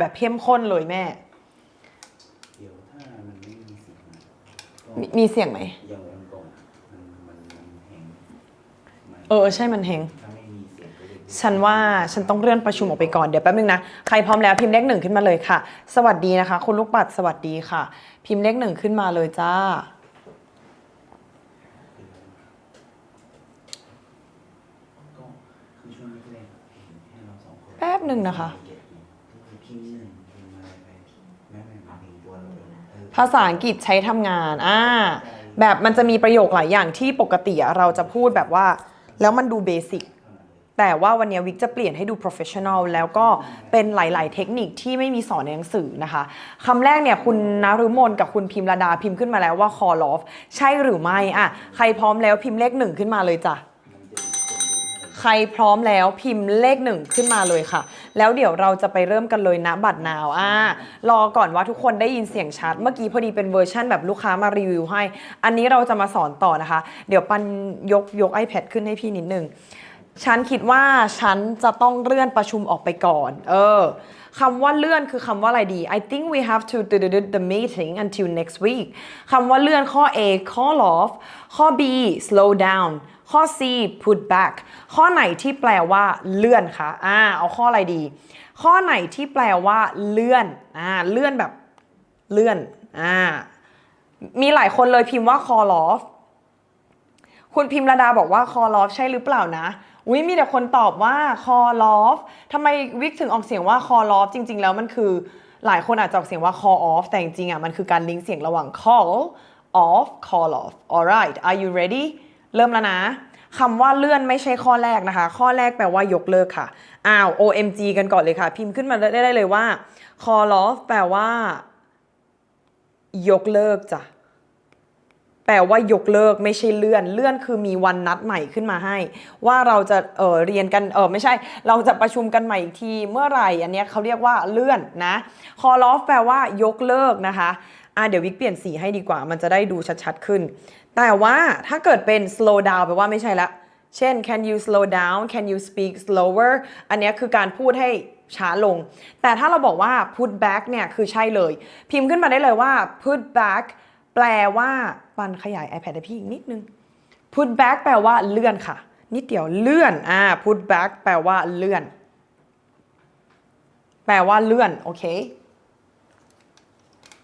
แบบเข้มข้นเลยแม่ เดี๋ยวถ้ามันไม่มีเสียงอะก็มีมีเสียงไหม อย่างวันก่อนมันมันมันแหงมันเออ ใช่มันเฮง ถ้าไม่มีเสียงก็จะฉันว่าฉันต้องเลื่อนประชุมออกไปก่อนเดี๋ยวแป๊บนึงนะ ใครพร้อมแล้วพิมพ์เลขหนึ่งขึ้นมาเลยค่ะ สวัสดีนะคะ คุณลูกปัดสวัสดีค่ะ พิมพ์เลขหนึ่งขึ้นมาเลยจ้า ก็คือช่วงแรกๆเห็นแค่เราสองคนแป๊บหนึ่งนะคะ เภาษาอังกฤษใช้ทำงานอ่าแบบมันจะมีประโยคหลายอย่างที่ปกติอะเราจะพูดแบบว่า แล้วมันดูเบสิกแต่ว่าวันนี้วิกจะเปลี่ยนให้ดู professional แล้วก็เป็นหลาย ๆ เทคนิคที่ไม่มีสอนในหนังสือนะคะคำแรกเนี่ยคุณนารุมนกับคุณพิมระดาพิมพ์ขึ้นมาแล้วว่า call off ใช่หรือไม่อะใครพร้อมแล้วพิมพ์เลขหนึ่งขึ้นมาเลยจ้ะมันจะมีคนดู ใครพร้อมแล้วพิมพ์เลขหนึ่งขึ้นมาเลยค่ะ แล้วเดี๋ยวเราจะไปเริ่มกันเลยนะบัตรนาวอ่ารอก่อนว่าทุกคนได้ยินเสียงชัด เมื่อกี้พอดีเป็นเวอร์ชั่นแบบลูกค้ามารีวิวให้ อันนี้เราจะมาสอนต่อนะคะ เดี๋ยวปันยกยก iPad ขึ้นให้พี่นิดนึงฉันคิดว่าฉันจะต้องเลื่อนประชุมออกไปก่อน เออคำว่าเลื่อนคือคำว่าอะไรดี I think we have to do the meeting until next week คำว่าเลื่อนข้อ A call off ข้อ B slow down ข้อ C put back ข้อไหนที่แปลว่าเลื่อนคะอ่าเอาข้ออะไรดี ข้อไหนที่แปลว่าเลื่อนอ่าเลื่อนแบบเลื่อนอ่ามีหลายคนเลยพิมพ์ว่า call off คุณพิมพ์ระดาบอกว่า call off ใช่หรือเปล่านะอุ้ยมีแต่คนตอบว่า call off ทำไมวิกถึงออกเสียงว่า call off จริง ๆ แล้วมันคือหลายคนอาจจะออกเสียงว่า call off แต่จริงๆอะมันคือการลิงก์เสียงระหว่าง call off call off alright are you ready เริ่มแล้วนะคำว่าเลื่อนไม่ใช่ข้อแรกนะคะ ข้อแรกแปลว่ายกเลิกค่ะ อ้าว OMG กันก่อนเลยค่ะ พิมพ์ขึ้นมาได้เลยว่า call off แปลว่า ยกเลิกจ้ะ แปลว่ายกเลิกไม่ใช่เลื่อน เลื่อนคือมีวันนัดใหม่ขึ้นมาให้ ว่าเราจะเออเรียนกันเออไม่ใช่ เราจะประชุมกันใหม่อีกทีเมื่อไหร่ อันเนี้ยเขาเรียกว่าเลื่อนนะ call off แปลว่ายกเลิกนะคะอะเดี๋ยววิกเปลี่ยนสีให้ดีกว่า มันจะได้ดูชัดๆขึ้น แต่ว่าถ้าเกิดเป็น slow down แปลว่าไม่ใช่ละ เช่น can you slow down can you speak slower อันนี้คือการพูดให้ช้าลง แต่ถ้าเราบอกว่า put back เนี่ยคือใช่เลย พิมพ์ขึ้นมาได้เลยว่า put back แปลว่าปันขยาย iPad ให้พี่อีกนิดนึง put back แปลว่าเลื่อนค่ะ นิดเดียวเลื่อนอ่า put back แปลว่าเลื่อน แปลว่าเลื่อน โอเค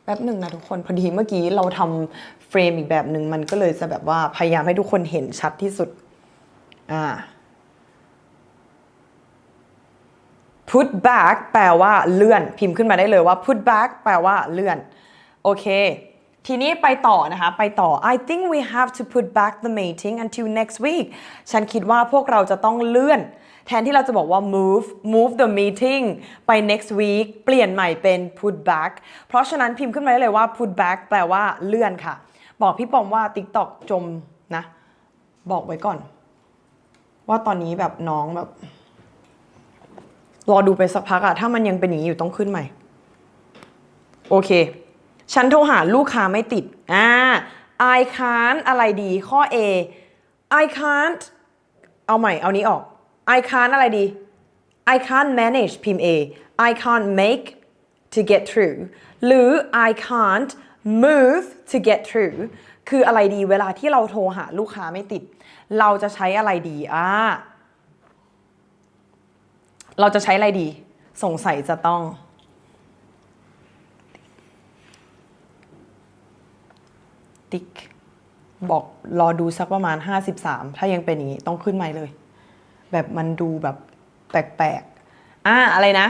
แป๊บหนึ่งนะทุกคนพอดีเมื่อกี้เราทำ เฟรมอีกแบบหนึ่งมันก็เลยจะแบบว่าพยายามให้ทุกคนเห็นชัดที่สุดอ่า put back แปลว่าเลื่อน พิมพ์ขึ้นมาได้เลยว่า put back แปลว่าเลื่อน โอเค ทีนี้ไปต่อนะคะ ไปต่อ I think we have to put back the meeting until next week ฉันคิดว่าพวกเราจะต้องเลื่อน แทนที่เราจะบอกว่า move move the meeting ไป next week เปลี่ยนใหม่เป็น put back เพราะฉะนั้นพิมพ์ขึ้นมาได้เลยว่า put back แปลว่าเลื่อนค่ะ บอกพี่ปอมว่า TikTok จมนะ บอกไว้ก่อน ว่าตอนนี้แบบน้องแบบ รอดูไปสักพักอะถ้ามันยังเป็นอย่างนี้อยู่ต้องขึ้นใหม่ โอเค ฉันโทรหาลูกค้าไม่ติด อ่า I can't อะไรดีข้อ A I can't เอาใหม่ เอานี้ออก I can't อะไรดี I can't manage พิมพ์ A I can't make to get through หรือ I can't move to get through คืออะไรดีเวลาที่เราโทรหาลูกค้าไม่ติด เราจะใช้อะไรดีอ่าเราจะใช้อะไรดี สงสัยจะต้อง ติ๊ก บอกรอดูสักประมาณ 53 ถ้ายังเป็นอย่างนี้ต้องขึ้นใหม่เลย แบบมันดูแบบแปลกๆอ่าอะไรนะ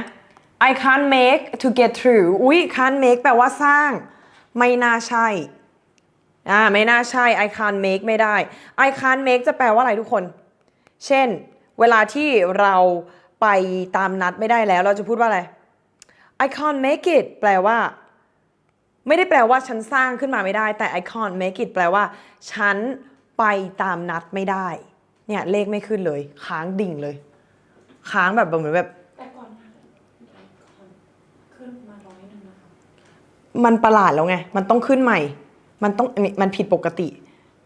I can't make to get through อุ๊ย can't make แปลว่าสร้าง ไม่น่าใช่อ่าไม่น่าใช่ I can't make ไม่ได้ I can't make จะแปลว่าอะไรทุกคน เช่น เวลาที่เราไปตามนัดไม่ได้แล้ว เราจะพูดว่าอะไร I can't make it แปลว่า ไม่ได้แปลว่าฉันสร้างขึ้นมาไม่ได้ แต่ I can't make it แปลว่า ฉันไปตามนัดไม่ได้ เนี่ยเลขไม่ขึ้นเลย ค้างดิ่งเลย ค้างแบบเหมือนแบบ แต่ก่อนนะขึ้นมาร้อยหนึ่งนะคะ มันประหลาดแล้วไง มันต้องขึ้นใหม่ มันต้องมันผิดปกติ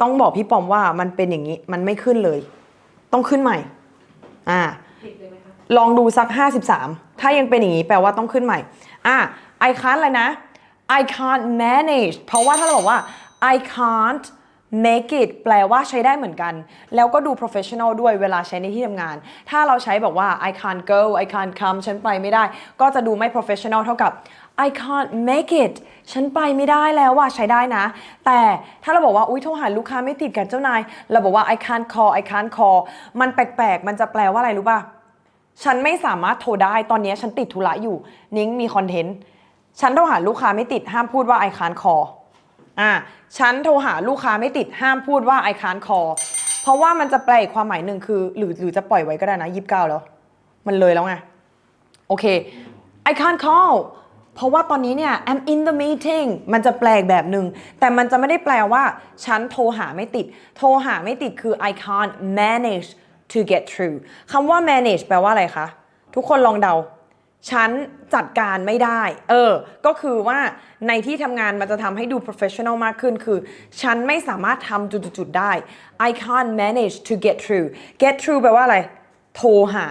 ต้องบอกพี่ปอมว่ามันเป็นอย่างนี้ มันไม่ขึ้นเลย ต้องขึ้นใหม่ อ่าผิดเลยไหมคะลองดูสัก 53 ถ้ายังเป็นอย่างนี้แปลว่าต้องขึ้นใหม่ อะ I can't อะไรนะ I can't manage เพราะว่าถ้าเราบอกว่า I can't make it แปลว่าใช้ได้เหมือนกัน แล้วก็ดู professional ด้วยเวลาใช้ในที่ทำงาน ถ้าเราใช้บอกว่า I can't go I can't come ฉันไปไม่ได้ ก็จะดูไม่ professional เท่ากับ I can't make it ฉันไปไม่ได้แล้วว่าใช้ได้นะ แต่ถ้าเราบอกว่าอุ้ยโทรหาลูกค้าไม่ติดกับเจ้านาย เราบอกว่า I can't call I can't call มันแปลกๆ มันจะแปลว่าอะไรรู้ป่ะ ฉันไม่สามารถโทรได้ ตอนนี้ฉันติดธุระอยู่ นิ้งมีคอนเทนต์ ฉันโทรหาลูกค้าไม่ติด ห้ามพูดว่า I can't call อ่า ฉันโทรหาลูกค้าไม่ติด ห้ามพูดว่า I can't call เพราะว่ามันจะแปลอีกความหมายหนึ่งคือ หรือหรือจะปล่อยไว้ก็ได้นะยีิบเก้าแล้ว มันเลยแล้วไง โอเค I can't call เพราะว่าตอนนี้เนี่ย I'm in the meeting มันจะแปลกแบบหนึ่งแต่มันจะไม่ได้แปลว่า ฉันโทรหาไม่ติด โทรหาไม่ติดคือ I can't manage to get through คำว่า manage แปลว่าอะไรคะ ทุกคนลองเดา ฉันจัดการไม่ได้ เออ ก็คือว่าในที่ทำงานมันจะทำให้ดู professional มากขึ้น คือ ฉันไม่สามารถทำจุดๆๆได้ I can't manage to get through get through แปลว่าอะไร โทรหา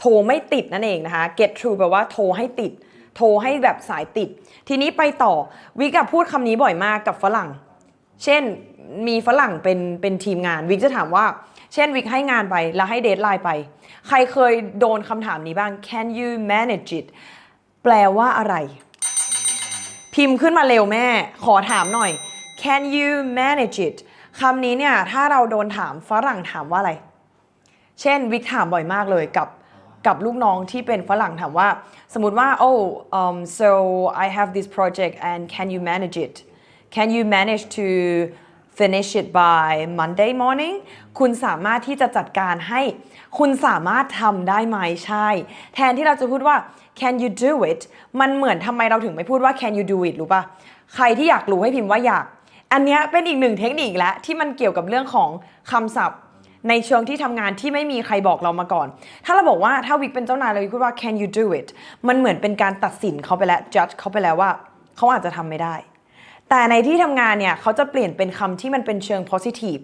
โทรไม่ติดนั่นเองนะคะ get through แปลว่าโทรให้ติด โทรให้แบบสายติด ทีนี้ไปต่อวิกอะพูดคำนี้บ่อยมากกับฝรั่ง เช่นมีฝรั่งเป็นเป็นทีมงานวิกจะถามว่า เช่นวิกให้งานไปแล้วให้เดทไลน์ไป ใครเคยโดนคำถามนี้บ้าง can you manage it แปลว่าอะไร พิมพ์ขึ้นมาเร็วแม่ ขอถามหน่อย can you manage it คำนี้เนี่ยถ้าเราโดนถามฝรั่งถามว่าอะไร เช่นวิกถามบ่อยมากเลยกับกับลูกน้องที่เป็นฝรั่งถามว่า สมมติว่า oh um, so I have this project and can you manage it can you manage to finish it by Monday morning คุณสามารถที่จะจัดการให้ คุณสามารถทำได้ไหมใช่ แทนที่เราจะพูดว่า can you do it มันเหมือนทำไมเราถึงไม่พูดว่า can you do it รู้ปะใครที่อยากรู้ให้พิมพ์ว่าอยาก อันนี้เป็นอีกหนึ่งเทคนิคแล้วที่มันเกี่ยวกับเรื่องของคำศัพท์ ในเชิงที่ทำงานที่ไม่มีใครบอกเรามาก่อน ถ้าเราบอกว่าถ้าวิกเป็นเจ้านายเราพูดว่า can you do it มันเหมือนเป็นการตัดสินเขาไปแล้ว judge เขาไปแล้วว่า เขาอาจจะทำไม่ได้ แต่ในที่ทำงานเนี่ยเขาจะเปลี่ยนเป็นคำที่มันเป็นเชิง positive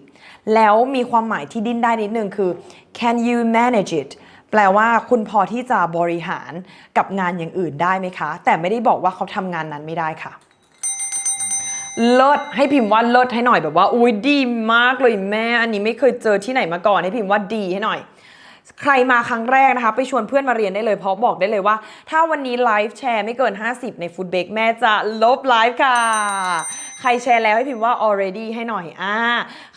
แล้วมีความหมายที่ดิ้นได้นิดนึงคือ can you manage it แปลว่าคุณพอที่จะบริหารกับงานอย่างอื่นได้ไหมคะ แต่ไม่ได้บอกว่าเขาทำงานนั้นไม่ได้ค่ะ เลิศให้พิมพ์ว่าเลิศให้หน่อยแบบว่าอุ้ยดีมากเลยแม่อันนี้ไม่เคยเจอที่ไหนมาก่อนให้พิมพ์ว่าดีให้หน่อย ใครมาครั้งแรกนะคะ ไปชวนเพื่อนมาเรียนได้เลยเพราะบอกได้เลยว่า ถ้าวันนี้ไลฟ์แชร์ไม่เกิน 50 ในฟูดเบ k แม่จะลบไลฟ์ค่ะ ใครแชร์แล้วให้พิมพ์ว่า already ให้หน่อยอ่า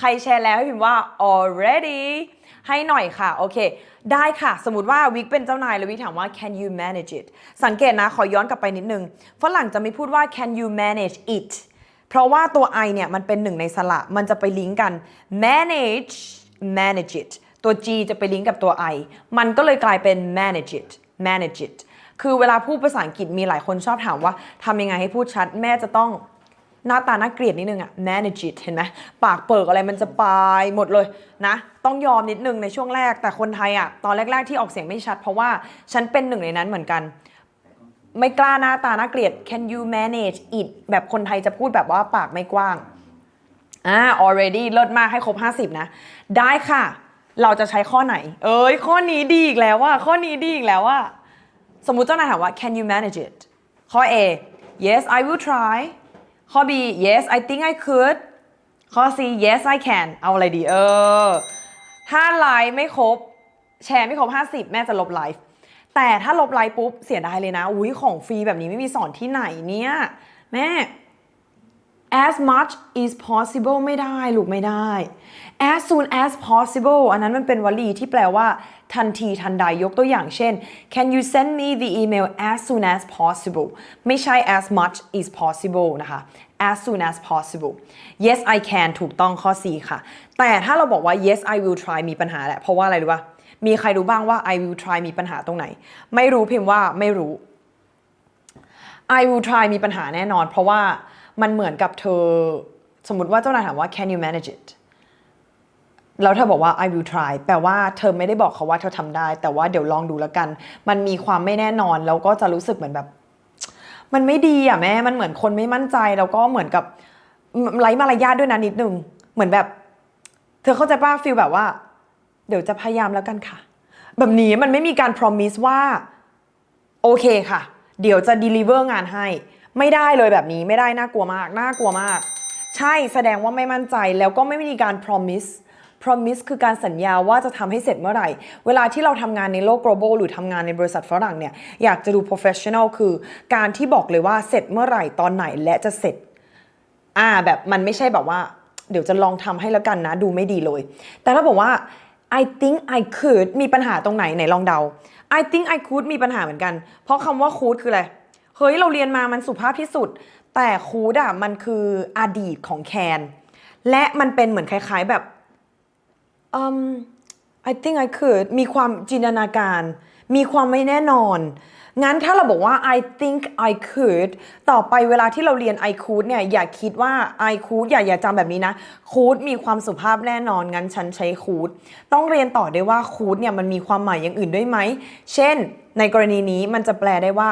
ใครแชร์แล้วให้พิมพ์ว่า already ให้หน่อยค่ะ โอเค ได้ค่ะ สมมติว่าวิกเป็นเจ้านายแล้ววิกถามว่า can you manage it สังเกตนะ ขอย้อนกลับไปนิดนึงฝรั่งจะไม่พูดว่า can you manage it เพราะว่าตัว i เนี่ยมันเป็นหนึ่งในสระมันจะไปลิงก์กัน manage manage it ตัว g จะไปลิงก์กับตัว i มันก็เลยกลายเป็น manage it manage it คือเวลาพูดภาษาอังกฤษมีหลายคนชอบถามว่าทำยังไงให้พูดชัด แม่จะต้องหน้าตาน่าเกลียดนิดนึงอะ manage it เห็นไหมปากเปิกอะไรมันจะปลายหมดเลยนะ ต้องยอมนิดนึงในช่วงแรกแต่คนไทยอะตอนแรก ๆ ที่ออกเสียงไม่ชัด เพราะว่าฉันเป็นหนึ่งในนั้นเหมือนกัน ไม่กล้าหน้าตาน่าเกลียด can you manage it แบบคนไทยจะพูดแบบว่าปากไม่กว้างอ่า already เลิศมากให้ครบ 50 นะ ได้ค่ะ เราจะใช้ข้อไหน เอ้ย ข้อนี้ดีอีกแล้วว่าข้อนี้ดีอีกแล้วว่าสมมุติเจ้านายถามว่า can you manage it ข้อ A yes I will try ข้อ B yes I think I could ข้อ C yes I can เอาอะไรดีเออ ถ้าไลฟ์ไม่ครบ แชร์ไม่ครบ 50 แม่จะลบไลฟ์ แต่ถ้าลบไลฟ์ปุ๊บเสียดายเลยนะ อุ้ยของฟรีแบบนี้ไม่มีสอนที่ไหนเนี่ย แม่ as much is possible ไม่ได้ลูกไม่ได้ as soon as possible อันนั้นมันเป็นวลีที่แปลว่า ทันทีทันใดยกตัวอย่างเช่น can you send me the email as soon as possible ไม่ใช่ as much is possible นะคะ as soon as possible yes I can ถูกต้องข้อ C ค่ะ แต่ถ้าเราบอกว่า yes I will try มีปัญหาแหละ เพราะว่าอะไรรู้ป่ะ มีใครรู้บ้างว่า I will try มีปัญหาตรงไหน ไม่รู้พิมพ์ว่าไม่รู้ I will try มีปัญหาแน่นอน เพราะว่ามันเหมือนกับเธอ สมมติว่าเจ้านายถามว่า can you manage it แล้วเธอบอกว่า I will try แปลว่าเธอไม่ได้บอกเขาว่าเธอทำได้ แต่ว่าเดี๋ยวลองดูแล้วกัน มันมีความไม่แน่นอน แล้วก็จะรู้สึกเหมือนแบบ มันไม่ดีอะแม่ มันเหมือนคนไม่มั่นใจ แล้วก็เหมือนกับไร้มารยาทด้วยนะนิดนึง เหมือนแบบ เธอเข้าใจป่ะฟีลแบบว่า ดี๋ยวจะพยายามแล้วกันค่ะ แบบนี้มันไม่มีการ promise ว่า โอเคค่ะ เดี๋ยวจะ deliver งานให้ ไม่ได้เลยแบบนี้ไม่ได้น่ากลัวมากน่ากลัวมาก ใช่แสดงว่าไม่มั่นใจแล้วก็ไม่มีการ promise promise คือการสัญญาว่าจะทำให้เสร็จเมื่อไหร่ เวลาที่เราทำงานในโลก global หรือทำงานในบริษัทฝรั่งเนี่ย อยากจะดู professional คือการที่บอกเลยว่าเสร็จเมื่อไหร่ตอนไหนและจะเสร็จ อ่าแบบมันไม่ใช่แบบว่า เดี๋ยวจะลองทำให้แล้วกันนะ ดูไม่ดีเลย แต่ถ้าบอกว่า I think I could มีปัญหาตรงไหนไหนลองเดา I think I could มีปัญหาเหมือนกัน เพราะคำว่า could คืออะไร เฮ้ย เราเรียนมามันสุภาพที่สุด แต่ could อะมันคืออดีตของแคนและมันเป็นเหมือนคล้าย ๆแบบ um I think I could มีความจินตนาการ มีความไม่แน่นอน งั้นถ้าเราบอกว่า I think I could ต่อไปเวลาที่เราเรียน I could เนี่ยอย่าคิดว่า I could อย่าอย่าจำแบบนี้นะ could มีความสุภาพแน่นอน งั้นฉันใช้ could ต้องเรียนต่อด้วยว่า could เนี่ยมันมีความหมายอย่างอื่นด้วยไหม เช่น ในกรณีนี้มันจะแปลได้ว่า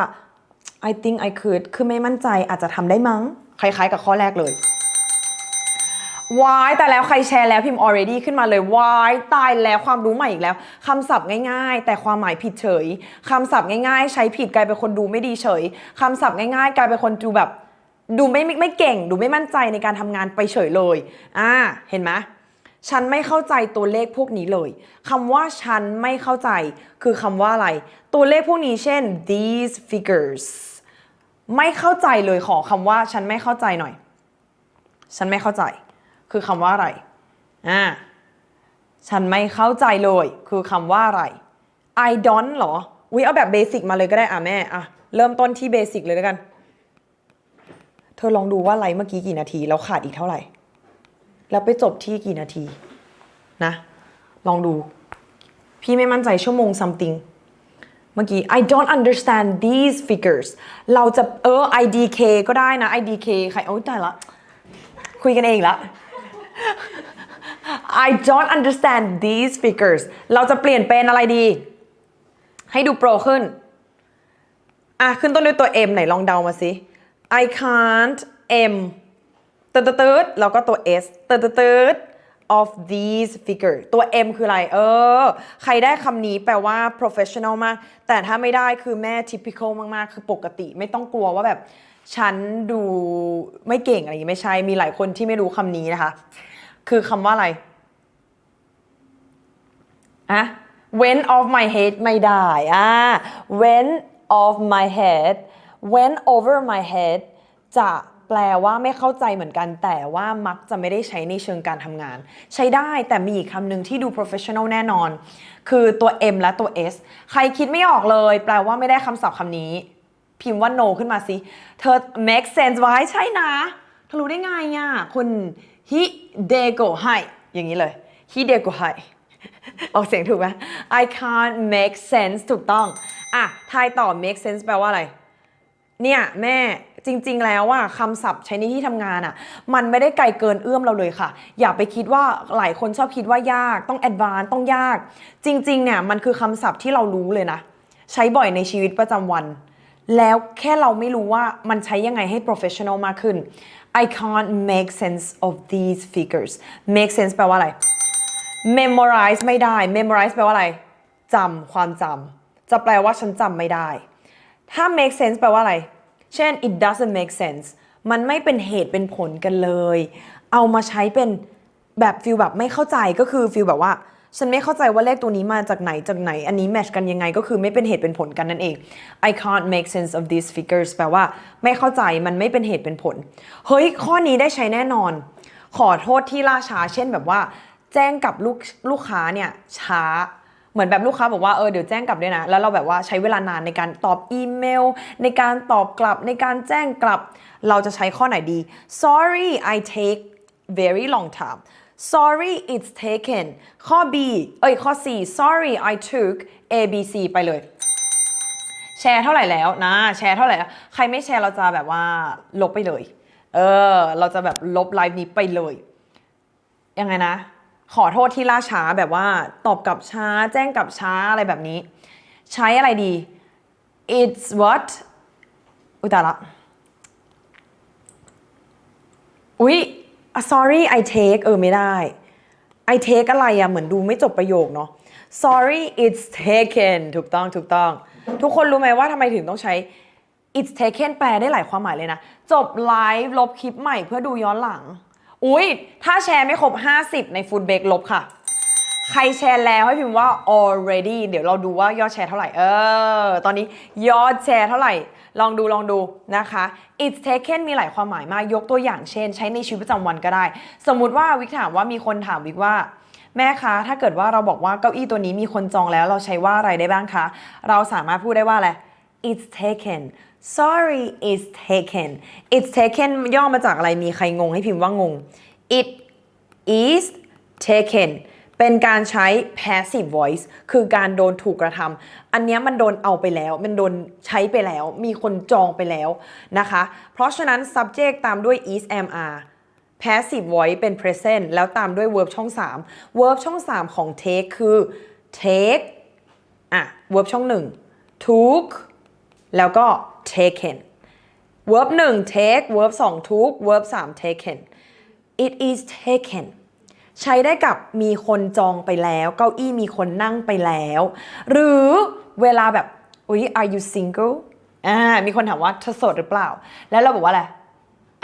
I think I could คือไม่มั่นใจอาจจะทำได้มั้ง คล้ายๆ กับข้อแรกเลย วายแต่แล้วใครแชร์แล้วพิมพ์ already ขึ้นมาเลยวายตายแล้วความรู้ใหม่อีกแล้วคำศัพท์ง่ายๆ แต่ความหมายผิดเฉยคำศัพท์ง่ายๆ ใช้ผิดกลายเป็นคนดูไม่ดีเฉยคำศัพท์ง่ายๆ กลายเป็นคนดูแบบ ดูไมไม่ไม่เก่ง ดูไม่มั่นใจในการทำงานไปเฉยเลยอ่าเห็นไหมฉันไม่เข้าใจตัวเลขพวกนี้เลย คำว่าฉันไม่เข้าใจ คือคำว่าอะไร ตัวเลขพวกนี้เช่น these figures ไม่เข้าใจเลยขอคำว่าฉันไม่เข้าใจหน่อย ฉันไม่เข้าใจ คือคำว่าอะไรอ่าฉันไม่เข้าใจเลย คือคำว่าอะไร I don't เหรอ อุ้ยเอาแบบเบสิกมาเลยก็ได้อะแม่อะเริ่มต้นที่เบสิกเลยแล้วกัน เธอลองดูว่าไลฟ์เมื่อกี้กี่นาที แล้วขาดอีกเท่าไหร่ แล้วไปจบที่กี่นาที นะ ลองดู พี่ไม่มั่นใจชั่วโมง something เมื่อกี้ I don't understand these figures เราจะเออ IDK ก็ได้นะ IDK ใครโอ้ยตายละ คุยกันเองละ I don't understand these figures เราจะเปลี่ยนเป็นอะไรดี ให้ดูโปรขึ้น อะ ขึ้นต้นด้วยตัว M ไหนลองเดามาสิ I can't M ตืดตืดแล้วก็ตัว S ตืดตืด of these figure ตัว M คืออะไร เออ ใครได้คำนี้แปลว่า professional มาก แต่ถ้าไม่ได้คือแม่ typical มาก ๆ คือปกติ ไม่ต้องกลัวว่าแบบ ฉันดูไม่เก่งอะไรอย่างงี้ไม่ใช่ มีหลายคนที่ไม่รู้คำนี้นะคะ คือคำว่าอะไรอะ went off my head ไม่ได้อะ went off my head went over my head จะแปลว่าไม่เข้าใจเหมือนกัน แต่ว่ามักจะไม่ได้ใช้ในเชิงการทำงาน ใช้ได้แต่มีอีกคำหนึ่งที่ดู professional แน่นอน คือตัว M และตัว S ใครคิดไม่ออกเลย แปลว่าไม่ได้คำศัพท์คำนี้ พิมพ์ว่า no ขึ้นมาสิ เธอ make sense ไว้ใช่นะเธอรู้ได้ไงอะคุณ he de go hai อย่างนี้เลย he de go hai ออกเสียงถูกไหม I can't make sense ถูกต้อง อะทายต่อ make sense แปลว่าอะไร เนี่ยแม่จริง ๆ แล้วอะคำศัพท์ใช้ในที่ทำงานอะมันไม่ได้ไกลเกินเอื้อมเราเลยค่ะ อย่าไปคิดว่าหลายคนชอบคิดว่ายากต้องแอดวานต้องยาก จริง ๆ เนี่ยมันคือคำศัพท์ที่เรารู้เลยนะ ใช้บ่อยในชีวิตประจำวัน แล้วแค่เราไม่รู้ว่ามันใช้ยังไงให้ professional มากขึ้น I can't make sense of these figures make sense แปลว่าอะไร memorize ไม่ได้ memorize แปลว่าอะไรจำความจำจะแปลว่าฉันจำไม่ได้ ถ้า make sense แปลว่าอะไร เช่น it doesn't make sense มันไม่เป็นเหตุเป็นผลกันเลย เอามาใช้เป็นแบบฟิลแบบไม่เข้าใจก็คือฟิลแบบว่า ฉันไม่เข้าใจว่าเลขตัวนี้มาจากไหนจากไหน อันนี้แมทชกันยังไงก็คือไม่เป็นเหตุเป็นผลกันนั่นเอง I can't make sense of these figures แปลว่าไม่เข้าใจมันไม่เป็นเหตุเป็นผล เฮ้ย ข้อนี้ได้ใช้แน่นอน ขอโทษที่ล่าช้า เช่นแบบว่า แจ้งกับลูกลูกค้าเนี่ยช้าเหมือนแบบลูกค้าบอกว่าเออเดี๋ยวแจ้งกลับด้วยนะ แล้วเราแบบว่าใช้เวลานานในการตอบอีเมล ในการตอบกลับในการแจ้งกลับ เราจะใช้ข้อไหนดี sorry I take very long time sorry it's taken ข้อ B เอ้ยข้อ C sorry I took A B C ไปเลย แชร์เท่าไหร่แล้วนะ แชร์เท่าไหร่แล้วใครไม่แชร์เราจะแบบว่าลบไปเลย เออ เราจะแบบลบไลฟ์นี้ไปเลย ยังไงนะ ขอโทษที่ล่าช้าแบบว่าตอบกลับช้า แจ้งกลับช้าอะไรแบบนี้ ใช้อะไรดี it's what อุตาละ อุ๊ย sorry I take เออไม่ได้ I take อะไรอะเหมือนดูไม่จบประโยคเนาะ sorry it's taken ถูกต้องถูกต้อง ทุกคนรู้ไหมว่าทำไมถึงต้องใช้ it's taken แปลได้หลายความหมายเลยนะ จบไลฟ์ลบคลิปใหม่เพื่อดูย้อนหลัง อุ้ยถ้าแชร์ไม่ครบ 50 ในฟูดเบ k ลบค่ะ ใครแชร์แล้วให้พิมพ์ว่า already เดี๋ยวเราดูว่ายอดแชร์เท่าไหร่ เออ ตอนนี้ยอดแชร์เท่าไหร่ ลองดูลองดูนะคะ it's taken มีหลายความหมายมากยกตัวอย่างเช่น ใช้ในชีวิตประจำวันก็ได้ สมมุติว่าวิกถามว่ามีคนถามวิกว่า แม่คะถ้าเกิดว่าเราบอกว่าเก้าอี้ตัวนี้มีคนจองแล้วเราใช้ว่าอะไรได้บ้างคะ เราสามารถพูดได้ว่าอะไร it's taken sorry it's taken it's taken ย่อมาจากอะไรมีใครงงให้พิมพ์ว่างง it is taken เป็นการใช้ passive voice คือการโดนถูกกระทำอันนี้มันโดนเอาไปแล้ว มันโดนใช้ไปแล้ว มีคนจองไปแล้วนะคะ เพราะฉะนั้น subject ตามด้วย is am are passive voice เป็น present แล้วตามด้วย verb ช่อง 3 verb ช่อง 3 ของ take คือ take อะ verb ช่อง 1 took แล้วก็ taken verb 1 take verb 2 took verb 3 taken it is taken ใช้ได้กับมีคนจองไปแล้ว เก้าอี้มีคนนั่งไปแล้ว หรือเวลาแบบอุ๊ย are you single อ่ามีคนถามว่าเธอโสดหรือเปล่า แล้วเราบอกว่าอะไร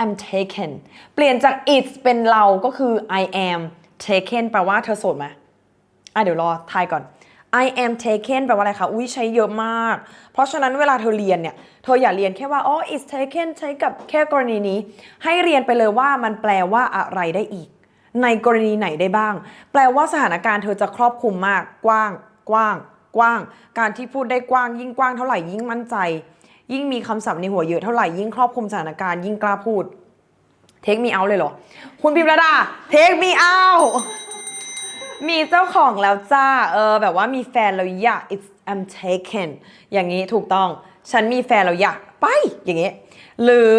I'm taken เปลี่ยนจาก it เป็นเราก็คือ I am taken แปลว่าเธอโสดไหมอะเดี๋ยวรอทายก่อน I am taken แปลว่าอะไรคะอุ้ยใช้เยอะมาก เพราะฉะนั้นเวลาเธอเรียนเนี่ย เธออย่าเรียนแค่ว่า อ๋อ is taken ใช้กับแค่กรณีนี้ ให้เรียนไปเลยว่ามันแปลว่าอะไรได้อีก ในกรณีไหนได้บ้าง แปลว่าสถานการณ์เธอจะครอบคลุมมากกว้าง กว้าง กว้าง การที่พูดได้กว้าง ยิ่งกว้างเท่าไหร่ยิ่งมั่นใจ ยิ่งมีคำศัพท์ในหัวเยอะเท่าไหร่ยิ่งครอบคลุมสถานการณ์ยิ่งกล้าพูดเทคมีเอาเลยเหรอ คุณพิมระดาเทคมีเอามีเจ้าของแล้วจ้า เออ แบบว่ามีแฟนแล้วอยาก it's I'm taken อย่างนี้ถูกต้อง ฉันมีแฟนแล้วอยากไปอย่างนี้ หรือ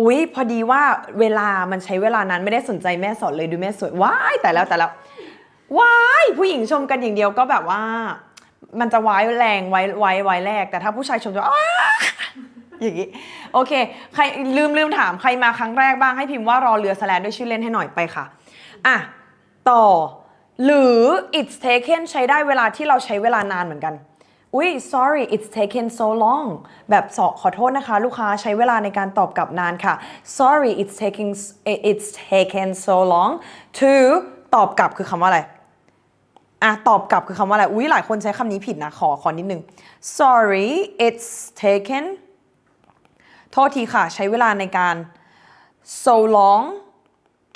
อุ๊ย พอดีว่าเวลามันใช้เวลานั้นไม่ได้สนใจแม่สอนเลยดูแม่สวยว้ายแต่แล้วแต่แล้วว้ายผู้หญิงชมกันอย่างเดียวก็แบบว่า มันจะว้ายแรงไว้ไว้ไว้แรก แต่ถ้าผู้ชายชมจะอย่างนี้โอเค ใครลืมลืมถามใครมาครั้งแรกบ้างให้พิมพ์ว่ารอเรือสแลนด้วยชื่อเล่นให้หน่อยไปค่ะอะต่อ หรือ it's taken ใช้ได้เวลาที่เราใช้เวลานานเหมือนกัน อุ้ย sorry it's taken so long แบบสอขอโทษนะคะ ลูกค้าใช้เวลาในการตอบกลับนานค่ะ sorry it's taking it's taken so long to ตอบกลับคือคำว่าอะไรอะตอบกลับคือคำว่าอะไร อุ้ยหลายคนใช้คำนี้ผิดนะ ขอขอนิดนึง sorry it's taken โทษทีค่ะ ใช้เวลาในการ so long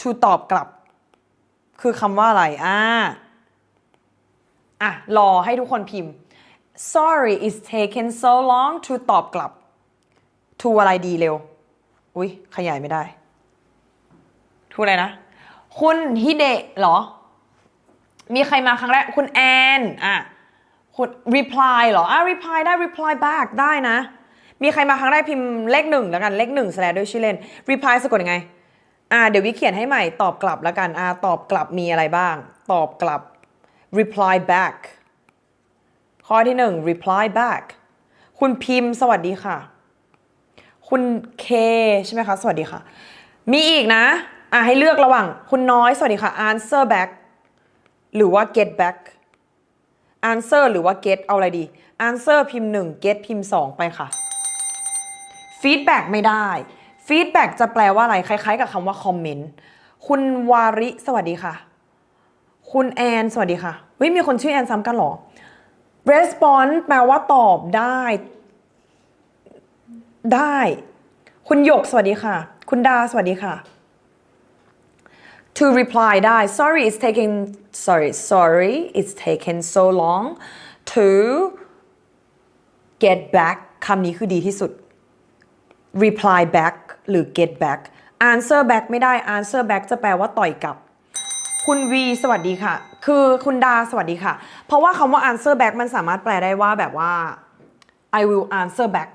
to ตอบกลับ คือคำว่าอะไร อ่าอะ รอให้ทุกคนพิมพ์ sorry it's taken so long to ตอบกลับ to อะไรดีเร็ว อุ้ยขยายไม่ได้ to อะไรนะ คุณฮิเดะเหรอ มีใครมาครั้งแรก คุณแอนอะคุณ reply เหรอ อะ reply ได้ reply back ได้นะ มีใครมาครั้งแรกพิมพ์เลขหนึ่งแล้วกัน เลขหนึ่งแสดงด้วยชื่อเล่น reply สะกดยังไง อ่า เดี๋ยววิเขียนให้ใหม่ ตอบกลับแล้วกัน อ่า ตอบกลับมีอะไรบ้าง ตอบกลับ reply back ข้อที่หนึ่ง reply back คุณพิมพ์สวัสดีค่ะ คุณเคใช่ไหมคะ สวัสดีค่ะ มีอีกนะอะให้เลือกระหว่าง คุณน้อยสวัสดีค่ะ answer back หรือว่า get back answer หรือว่า get เอาอะไรดี answer พิมพ์ 1 get พิมพ์ 2 ไปค่ะ feedback ไม่ได้ feedback จะแปลว่าอะไร คล้ายๆ กับคำว่า comment คุณวาริสวัสดีค่ะ คุณแอนสวัสดีค่ะเฮ้ยมีคนชื่อแอนซ้ำกันหรอ response แปลว่าตอบได้ ได้ คุณหยกสวัสดีค่ะ คุณดาสวัสดีค่ะ to reply ได้ sorry it's taking sorry sorry it's taken so long to get back คำนี้คือดีที่สุด reply back หรือ get back answer back ไม่ได้ answer back จะแปลว่าต่อยกลับ คุณวีสวัสดีค่ะ คือคุณดาสวัสดีค่ะ เพราะว่าคำว่า answer back มันสามารถแปลได้ว่าแบบว่า I will answer back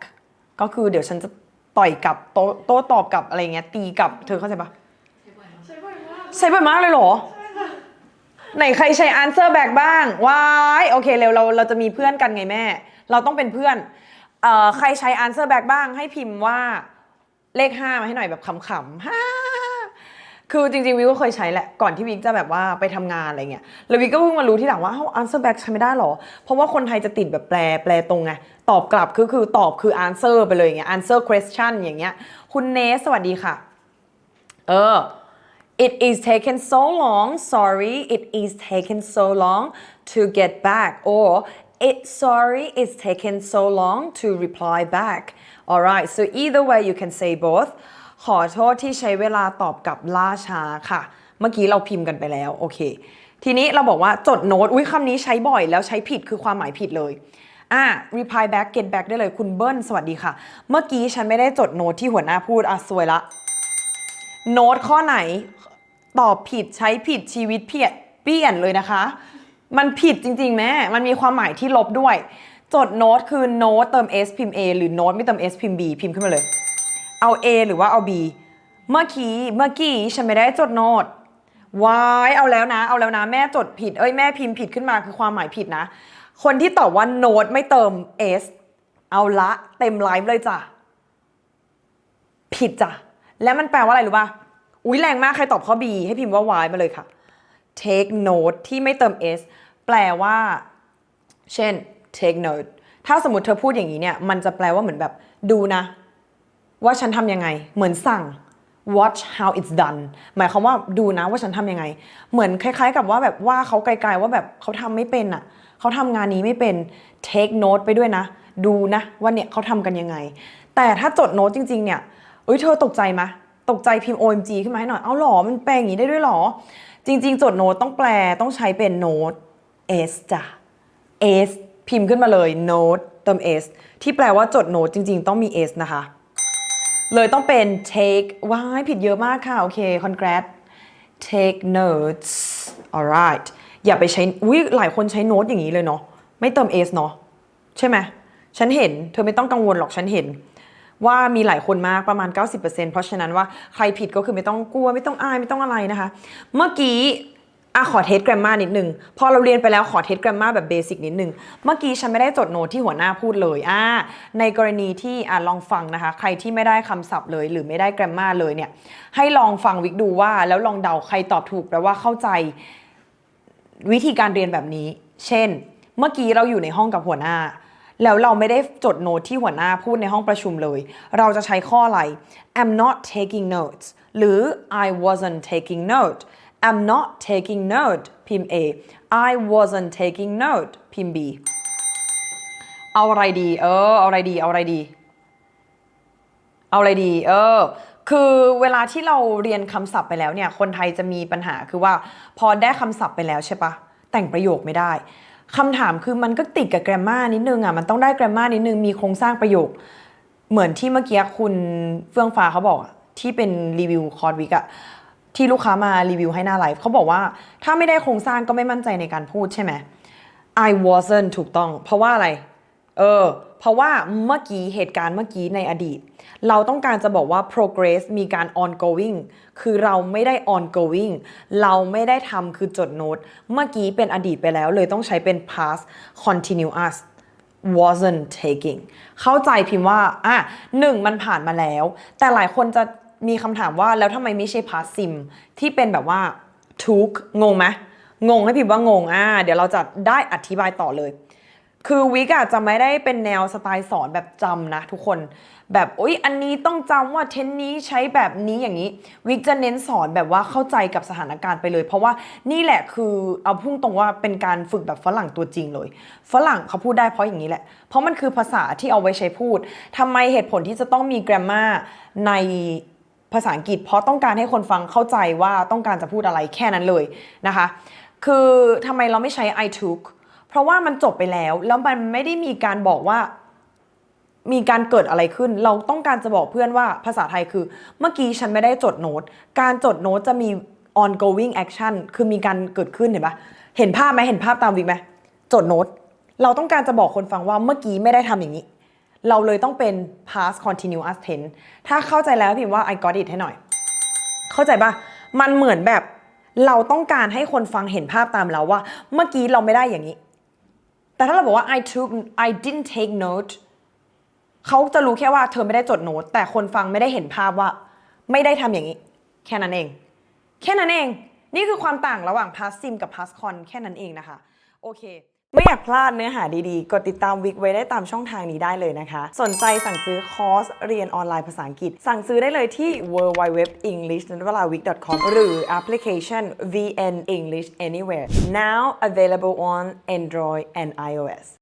ก็คือเดี๋ยวฉันจะต่อยกลับโตโต้ตอบกลับอะไรเงี้ยตีกลับเธอเข้าใจปะใช้บ่อยมากใช้บ่อยมากเลยเหรอ ไหนใครใช้ answer back บ้างว้ายโอเคเร็วเราเราจะมีเพื่อนกันไงแม่ เราต้องเป็นเพื่อนเอ่อใครใช้ answer back บ้างให้พิมพ์ว่าเลข5มาให้หน่อยแบบขำๆฮ่า คือจริงๆวิวก็เคยใช้แหละ ก่อนที่วิกจะแบบว่าไปทำงานอะไรเงี้ย แล้ววิกก็เพิ่งมารู้ที่หลังว่าเอ้า answer back ใช้ไม่ได้หรอ เพราะว่าคนไทยจะติดแบบแปลแปลตรงไง ตอบกลับคือคือตอบคือ answer ไปเลยอย่างเงี้ย answer question อย่างเงี้ย คุณเนสสวัสดีค่ะ เออ It is taken so long sorry it is taken so long to get back or it sorry it's taken so long to reply back alright so either way you can say both ขอโทษที่ใช้เวลาตอบกลับล่าช้าค่ะ เมื่อกี้เราพิมพ์กันไปแล้วโอเค ทีนี้เราบอกว่าจดโน้ตอุ้ยคำนี้ใช้บ่อยแล้วใช้ผิดคือความหมายผิดเลยอะ reply back get back ได้เลยคุณเบิ้ลสวัสดีค่ะ เมื่อกี้ฉันไม่ได้จดโน้ตที่หัวหน้าพูดอะสวยละ โน้ตข้อไหนตอบผิดใช้ผิดชีวิตเพียเปลี่ยนเลยนะคะ มันผิดจริงๆแม่มันมีความหมายที่ลบด้วย จดโน้ตคือโน้ตเติม s พิมพ์ a หรือโน้ตไม่เติม s พิมพ์ b พิมพ์ขึ้นมาเลย เอา a หรือว่าเอา b เมื่อกี้เมื่อกี้ฉันไม่ได้จดโน้ตวายเอาแล้วนะ เอาแล้วนะ แม่จดผิดเอ้ยแม่พิมพ์ผิดขึ้นมาคือความหมายผิดนะ คนที่ตอบว่าโน้ตไม่เติม s เอาละเต็มไลฟ์เลยจ้ะ ผิดจ้ะ และมันแปลว่าอะไรรู้ป่ะอุ้ยแรงมาก ใครตอบข้อ B ให้พิมพ์ว่า Y มาเลยค่ะ take note ที่ไม่เติม s แปลว่า เช่น take note ถ้าสมมติเธอพูดอย่างนี้เนี่ย มันจะแปลว่าเหมือนแบบดูนะ ว่าฉันทำยังไง เหมือนสั่ง watch how it's done หมายความว่าดูนะว่าฉันทำยังไง เหมือนคล้ายๆ กับว่าแบบว่าเขาไกลๆว่าแบบเขาทำไม่เป็นอะเขาทำงานนี้ไม่เป็น take note ไปด้วยนะ ดูนะว่าเนี่ยเขาทำกันยังไง แต่ถ้าจดโน้ตจริง ๆ เนี่ยเอ้ยเธอตกใจไหมตกใจพิมพ์ OMG ขึ้นมาให้หน่อย เอาหรอ มันแปลอย่างนี้ได้ด้วยหรอ จริง ๆ จดโน้ตต้องแปลต้องใช้เป็นโน้ต S จ้ะ S พิมพ์ขึ้นมาเลย note เติม S ที่แปลว่าจดโน้ตจริง ๆ ต้องมี S นะคะ เลยต้องเป็น take ว้ายผิดเยอะมากค่ะ โอเค congrats take notes alright อย่าไปใช้ อุ้ยหลายคนใช้โน้ตอย่างนี้เลยเนาะ ไม่เติม s เนาะ ใช่ไหม ฉันเห็น เธอไม่ต้องกังวลหรอก ฉันเห็น ว่ามีหลายคนมากประมาณ 90%เพราะฉะนั้นว่าใครผิดก็คือไม่ต้องกลัว ไม่ต้องอาย ไม่ต้องอะไรนะคะ เมื่อกี้ อะขอเทส grammar นิดนึง พอเราเรียนไปแล้วขอเทส grammar แบบเบสิกนิดนึง เมื่อกี้ฉันไม่ได้จดโน้ตที่หัวหน้าพูดเลยอ่าในกรณีที่อะลองฟังนะคะ ใครที่ไม่ได้คำศัพท์เลย หรือไม่ได้ grammar เลยเนี่ย ให้ลองฟังวิกดูว่า แล้วลองเดาใครตอบถูกแปลว่าเข้าใจวิธีการเรียนแบบนี้ เช่น เมื่อกี้เราอยู่ในห้องกับหัวหน้า แล้วเราไม่ได้จดโน้ตที่หัวหน้าพูดในห้องประชุมเลย เราจะใช้ข้ออะไร I'm not taking notes หรือ I wasn't taking note I'm not taking note พิมพ์ A I wasn't taking note พิมพ์ B เอาอะไรดี เออ เอาอะไรดี เอาอะไรดี เอาอะไรดี เออ คือเวลาที่เราเรียนคำศัพท์ไปแล้วเนี่ย คนไทยจะมีปัญหาคือว่า พอได้คำศัพท์ไปแล้วใช่ปะ แต่งประโยคไม่ได้คำถามคือมันก็ติดกับ grammar นิดนึงอะ มันต้องได้ grammar นิดนึง มีโครงสร้างประโยค เหมือนที่เมื่อกี้คุณเฟื่องฟ้าเขาบอกที่เป็นรีวิวคอร์ดวิกอะ ที่ลูกค้ามารีวิวให้หน้าไลฟ์เขาบอกว่าถ้าไม่ได้โครงสร้างก็ไม่มั่นใจในการพูดใช่ไหม I wasn't ถูกต้อง เพราะว่าอะไร เออ เพราะว่าเมื่อกี้เหตุการณ์เมื่อกี้ในอดีต เราต้องการจะบอกว่า progress มีการ ongoing คือเราไม่ได้ ongoing เราไม่ได้ทำคือจดโน้ต เมื่อกี้เป็นอดีตไปแล้วเลยต้องใช้เป็น past continuous wasn't taking เข้าใจพิมพ์ว่า อะหนึ่งมันผ่านมาแล้ว แต่หลายคนจะ มีคำถามว่าแล้วทำไมไม่ใช่ past sim ที่เป็นแบบว่า took งงไหมงงให้พิมพ์ว่างงอะเดี๋ยวเราจะได้อธิบายต่อเลย คือวิกอะจะไม่ได้เป็นแนวสไตล์สอนแบบจำนะทุกคน แบบอุ๊ยอันนี้ต้องจำว่าเทนนี้ใช้แบบนี้อย่างนี้ วิกจะเน้นสอนแบบว่าเข้าใจกับสถานการณ์ไปเลย เพราะว่านี่แหละคือเอาพุ่งตรงว่าเป็นการฝึกแบบฝรั่งตัวจริงเลย ฝรั่งเขาพูดได้เพราะอย่างนี้แหละ เพราะมันคือภาษาที่เอาไว้ใช้พูดทำไมเหตุผลที่จะต้องมี grammar ใน ภาษาอังกฤษ เพราะต้องการให้คนฟังเข้าใจว่าต้องการจะพูดอะไรแค่นั้นเลยนะคะ คือทำไมเราไม่ใช้ I took เพราะว่ามันจบไปแล้ว แล้วมันไม่ได้มีการบอกว่ามีการเกิดอะไรขึ้น เราต้องการจะบอกเพื่อนว่าภาษาไทยคือ เมื่อกี้ฉันไม่ได้จดโน้ต การจดโน้ตจะมี ongoing action คือมีการเกิดขึ้นเห็นปะเห็นภาพไหมเห็นภาพตามวิกไหมจดโน้ต เราต้องการจะบอกคนฟังว่าเมื่อกี้ไม่ได้ทำอย่างนี้ เราเลยต้องเป็น past continuous tense ถ้าเข้าใจแล้วพิมพ์ว่า I got it ให้หน่อย เข้าใจปะมันเหมือนแบบเราต้องการให้คนฟังเห็นภาพตามเราว่า เมื่อกี้เราไม่ได้อย่างนี้ แต่ถ้าเราบอกว่า I took I didn't take note เขาจะรู้แค่ว่าเธอไม่ได้จดโน้ต แต่คนฟังไม่ได้เห็นภาพว่า ไม่ได้ทำอย่างนี้ แค่นั้นเอง แค่นั้นเอง นี่คือความต่างระหว่าง Pass Sim กับ Pass Con แค่นั้นเองนะคะ โอเค ไม่อยากพลาดเนื้อหาดีๆ กดติดตามวิกไว้ได้ตามช่องทางนี้ได้เลยนะคะ สนใจสั่งซื้อคอร์สเรียนออนไลน์ภาษาอังกฤษ สั่งซื้อได้เลยที่ w w w e n g l i s h n a w a l a w i k c o m หรือแอปพลิเคชัน VN English Anywhere now available on Android and iOS